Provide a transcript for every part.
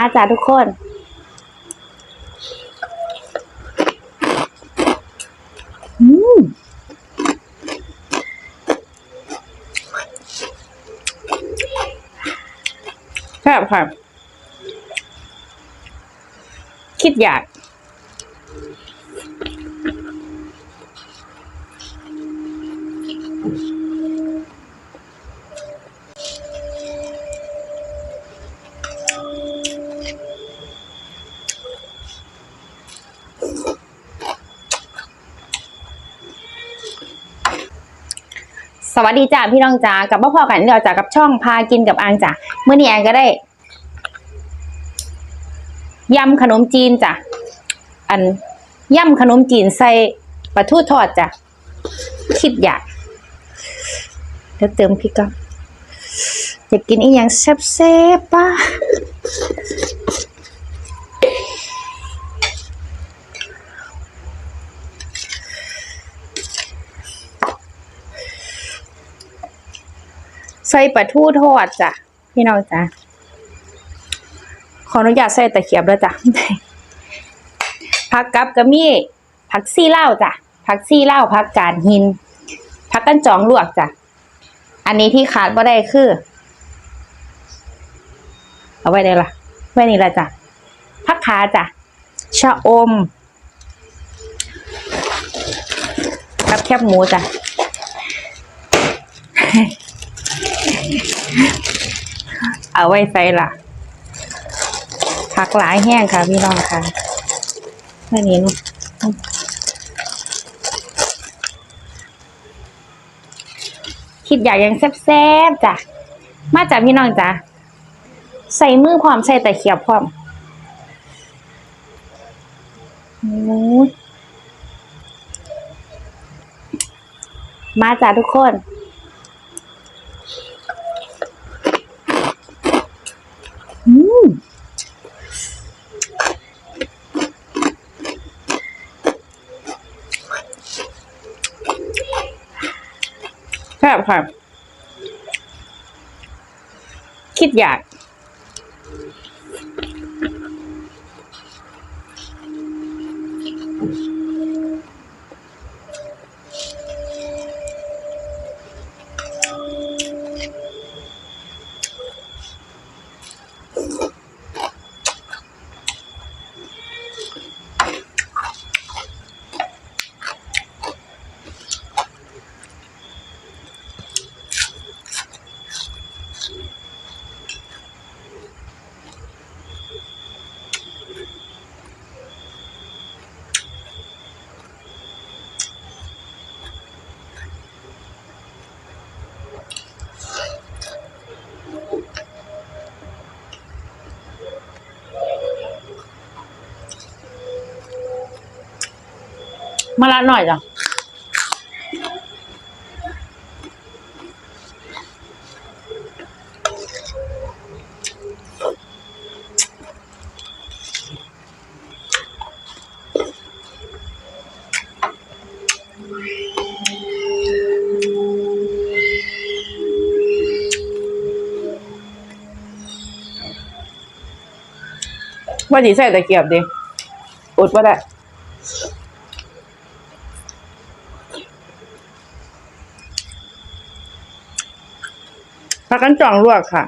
อาจารย์ทุกคน อืมแซ่บค่ะ คิดอยาก สวัสดีจ้าพี่น้องจ๋ากับมาพอกันเดี๋ยวจ้ากับช่องพากินกับอังจ้ะเมื่อนี้แองก็ได้ยำขนมจีนจ้ะอันยำขนมจีนใส่ปลาทูทอดจ้ะคิดอยากเดี๋ยวเติมพริกก่อนอยากกินอีกอย่างแซ่บๆป่ะ ใส่ปลาทูทอดจ้ะพี่น้องจ้ะขออนุญาตใส่ตะเขียบแล้วจ้ะผักกับกระมี่ผักซี่เล่าจ้ะผักซี่เล่าผักกาดหินผักกันจองลวกจ้ะอันนี้ที่ขาดบ่ได้คือ เอาไว้ได้ละไว้นี่ละจ้ะผักขาจ้ะชะอมกับแคบหมูจ้ะ เอาไว้ใส่ละผักหลายแห้งค่ะพี่น้องค่ะแค่นี้เนอะคิดอยากยังแซ่บๆจ้ะ มาจากพี่น้องจ้ะ ใส่มือพร้อมใส่แต่เขียบพร้อมมาจ้ะทุกคน อืม แซ่บค่ะ คิดอยาก มาละหน่อยจ้ะว่าสีใส่ตะเกียบดิอุดว่าได้ พักกันจ่องลวกค่ะ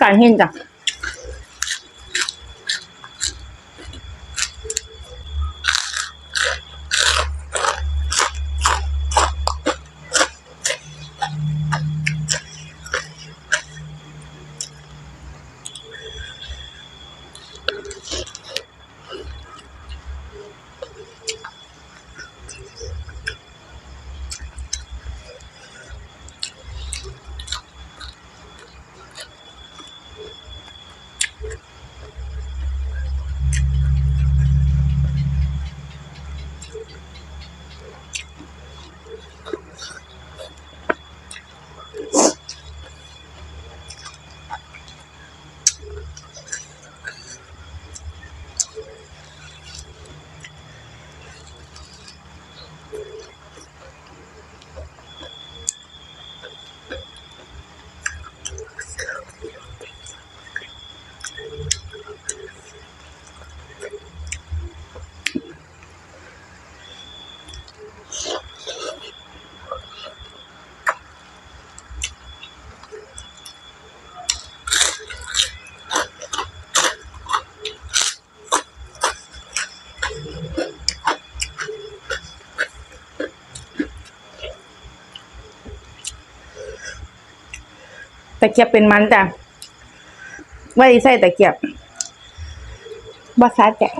ผักก ตะเกียบเป็นมันจ้ะว่าดีใส่ตะเกียบบ่ซาแจก